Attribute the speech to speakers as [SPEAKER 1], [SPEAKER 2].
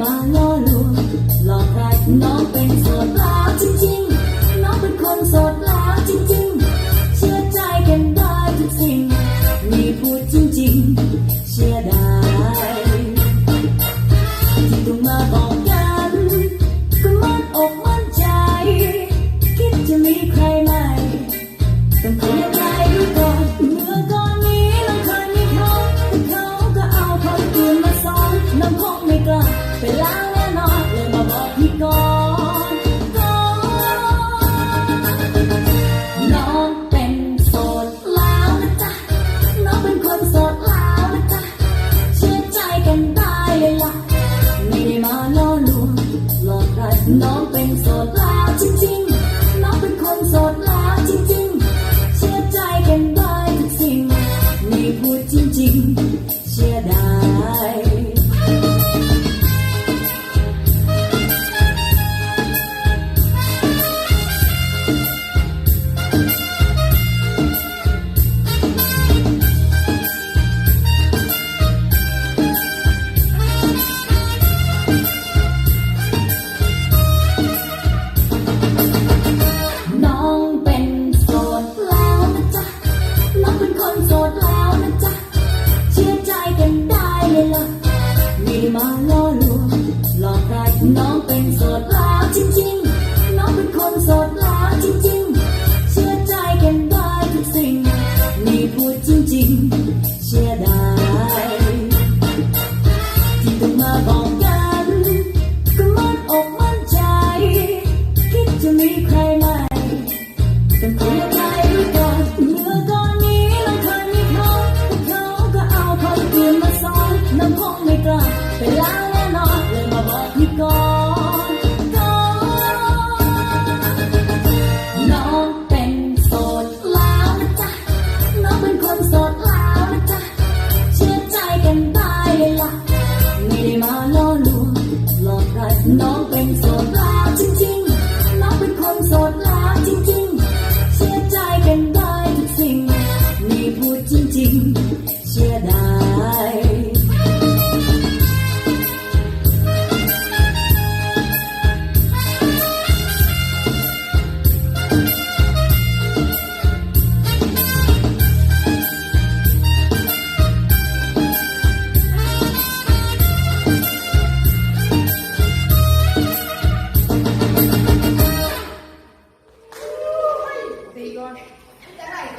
[SPEAKER 1] มาล่อลวงหลอกใครน้องเป็นสาวจริง No. ได้ละไม่ได้มาล่อลวงหลอกใครน้องเป็นโสดแล้วจริงน้องเป็นคนโสดแล้วจริงๆ เสียใจเป็นได้ทุกสิ่งนี่พูดจริง ๆ